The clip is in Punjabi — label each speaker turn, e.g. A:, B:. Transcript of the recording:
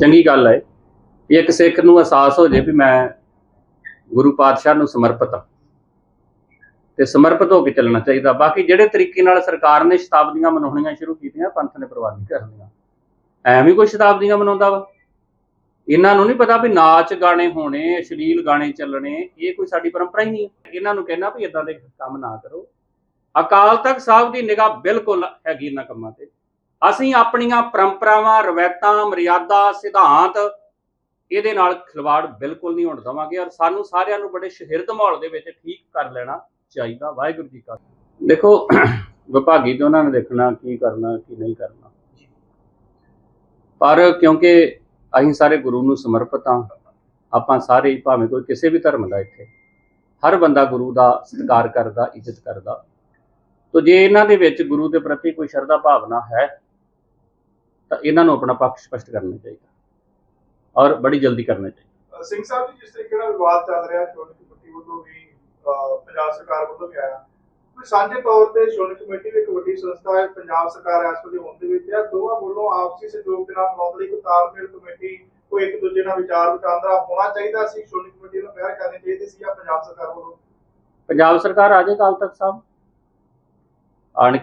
A: ਚੰਗੀ ਗੱਲ ਹੈ। ਵੀ ਇੱਕ ਸਿੱਖ ਨੂੰ ਅਹਿਸਾਸ ਹੋ ਜੇ ਵੀ ਮੈਂ ਗੁਰੂ ਪਾਤਸ਼ਾਹ ਨੂੰ ਸਮਰਪਿਤ ਹਾਂ। ਤੇ ਸਮਰਪਿਤ ਹੋ ਕੇ ਚੱਲਣਾ ਚਾਹੀਦਾ। ਬਾਕੀ ਜਿਹੜੇ ਤਰੀਕੇ ਨਾਲ ਸਰਕਾਰ ਨੇ ਸ਼ਤਾਬਦੀਆਂ ਮਨਾਉਣੀਆਂ ਸ਼ੁਰੂ ਕੀਤੀਆਂ, ਪੰਥ ਨੇ ਪਰਵਾਹ ਕਰਨੀਆਂ ਐਵੇਂ ਕੋਈ ਸ਼ਤਾਬਦੀਆਂ ਮਨਾਉਂਦਾ ਵਾ। ਇਹਨਾਂ ਨੂੰ ਨਹੀਂ ਪਤਾ ਵੀ ਨਾਚ ਗਾਣੇ ਹੋਣੇ, ਅਸ਼ਲੀਲ ਗਾਣੇ ਚੱਲਣੇ, ਇਹ ਕੋਈ ਸਾਡੀ ਪਰੰਪਰਾ ਹੀ ਨਹੀਂ ਹੈ। ਇਹਨਾਂ ਨੂੰ ਕਹਿਣਾ ਵੀ ਇਦਾਂ ਦੇ ਕੰਮ ਨਾ ਕਰੋ। ਅਕਾਲ ਤਖਤ ਸਾਹਿਬ ਦੀ ਨਿਗਾਹ ਬਿਲਕੁਲ ਹੈਗੀ ਇਹਨਾਂ ਕੰਮਾਂ ਤੇ। ਅਸੀਂ ਆਪਣੀਆਂ ਪਰੰਪਰਾਵਾਂ, ਰਵਾਇਤਾਂ, ਮਰਿਆਦਾ, ਸਿਧਾਂਤ ਇਹਦੇ ਨਾਲ ਖਿਲਵਾੜ ਬਿਲਕੁਲ ਨਹੀਂ ਹੋਣ ਦੇਵਾਂਗੇ ਔਰ ਸਾਨੂੰ ਸਾਰਿਆਂ ਨੂੰ ਬੜੇ ਸ਼ਹਿਰਦ ਮਾਹੌਲ ਦੇ ਵਿੱਚ ਠੀਕ ਕਰ ਲੈਣਾ ਚਾਹੀਦਾ। ਵਾਹਿਗੁਰੂ ਜੀ ਕਾ ਦੇਖੋ, ਵਿਭਾਗੀ ਤੇ ਉਹਨਾਂ ਨੇ ਦੇਖਣਾ ਕੀ ਕਰਨਾ, ਕੀ ਨਹੀਂ ਕਰਨਾ। ਪਰ ਕਿਉਂਕਿ ਅਸੀਂ ਸਾਰੇ ਗੁਰੂ ਨੂੰ ਸਮਰਪਿਤ ਹਾਂ, ਆਪਾਂ ਸਾਰੇ ਭਾਵੇਂ ਕੋਈ ਕਿਸੇ ਵੀ ਧਰਮ ਦਾ ਇੱਥੇ, ਹਰ ਬੰਦਾ ਗੁਰੂ ਦਾ ਸਤਿਕਾਰ ਕਰਦਾ, ਇੱਜ਼ਤ ਕਰਦਾ। ਤੋ ਜੇ ਇਹਨਾਂ ਦੇ ਵਿੱਚ ਗੁਰੂ ਦੇ ਪ੍ਰਤੀ ਕੋਈ ਸ਼ਰਧਾ ਭਾਵਨਾ ਹੈ ਤਾਂ ਇਹਨਾਂ ਨੂੰ ਆਪਣਾ ਪੱਖ ਸਪਸ਼ਟ ਕਰਨਾ ਚਾਹੀਦਾ। ਔਰ ਬੜੀ ਜਲਦੀ ਕਰਨਾ ਚਾਹੀਦਾ।
B: ਸਿੰਘ ਸਾਹਿਬ ਜੀ ਜਿਸ ਤਰੀਕੇ ਨਾਲ ਵਿਵਾਦ ਚੱਲ ਰਿਹਾ ਸ਼੍ਰੋਮਣੀ ਕਮੇਟੀ ਵੱਲੋਂ ਵੀ ਪੰਜਾਬ ਸਰਕਾਰ ਵੱਲੋਂ ਵੀ ਆਇਆ। ਕੋਈ ਸਾਂਝੇ ਤੌਰ ਤੇ ਸ਼੍ਰੋਮਣੀ ਕਮੇਟੀ ਵੀ ਇੱਕ ਵੱਡੀ ਸੰਸਥਾ ਹੈ ਪੰਜਾਬ ਸਰਕਾਰ ਇਸ ਵੇਲੇ ਹੋਂਦ ਦੇ ਵਿੱਚ। ਹੈ ਦੋਵਾਂ ਵੱਲੋਂ ਆਪਸੀ ਸਹਿਯੋਗ ਦੇ ਨਾਲ ਲਈ ਕੋਈ ਤਾਲਮੇਲ ਕਮੇਟੀ ਕੋਈ ਇੱਕ ਦੂਜੇ ਨਾਲ ਵਿਚਾਰ ਵਟਾਂਦਰਾ ਹੋਣਾ ਚਾਹੀਦਾ। ਸੀ ਸ਼੍ਰੋਮਣੀ ਕਮੇਟੀ ਨੂੰ ਪਹਿਲ ਕਰਨੀ ਚਾਹੀਦੀ ਸੀ ਜਾਂ ਪੰਜਾਬ ਸਰਕਾਰ ਵੱਲੋਂ?
A: ਪੰਜਾਬ ਸਰਕਾਰ ਆ ਜਾਏ ਕਾਲ ਤੱਕ ਸਾਹਿਬ। ਆਣ